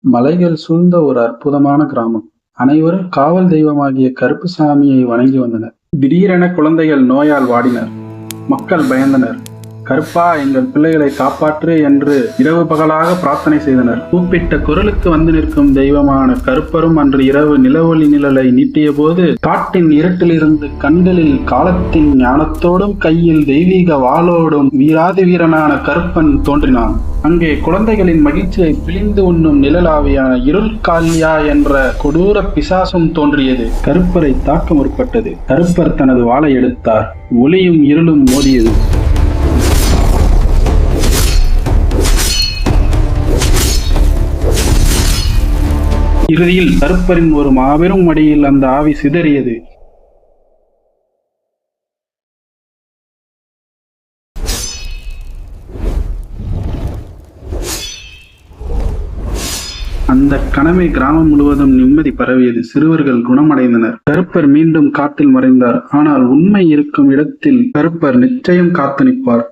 மலைகள் சூழ்ந்த ஒரு அற்புதமான கிராமம். அனைவரும் காவல் தெய்வமாகிய கருப்புசாமியை வணங்கி வந்தனர். திடீரென குழந்தைகள் நோயால் வாடினர். மக்கள் பயந்தனர். கருப்பா எங்கள் பிள்ளைகளை காப்பாற்று என்று இரவு பகலாக பிரார்த்தனை செய்தனர். கூப்பிட்ட குரலுக்கு வந்து நிற்கும் தெய்வமான கருப்பரும் அன்று இரவு நிலவொளி நிழலை நீட்டிய போது காட்டின் இருட்டிலிருந்து கண்களில் காலத்தின் ஞானத்தோடும் கையில் தெய்வீக வாளோடும் வீராதி வீரனான கருப்பன் தோன்றினான். அங்கே குழந்தைகளின் மகிழ்ச்சியை பிழிந்து உண்ணும் நிழலாவியான இருள் கால்யா என்ற கொடூர பிசாசும் தோன்றியது. கருப்பரை தாக்க முற்பட்டது. கருப்பர் தனது வாளை எடுத்தார். ஒளியும் இருளும் மோதியது. இறுதியில் கருப்பரின் ஒரு மாபெரும் மடியில் அந்த ஆவி சிதறியது. அந்த கனவை கிராமம் முழுவதும் நிம்மதி பரவியது. சிறுவர்கள் குணமடைந்தனர். கருப்பர் மீண்டும் காட்டில் மறைந்தார். ஆனால் உண்மை இருக்கும் இடத்தில் கருப்பர் நிச்சயம் காத்து நிற்பார்.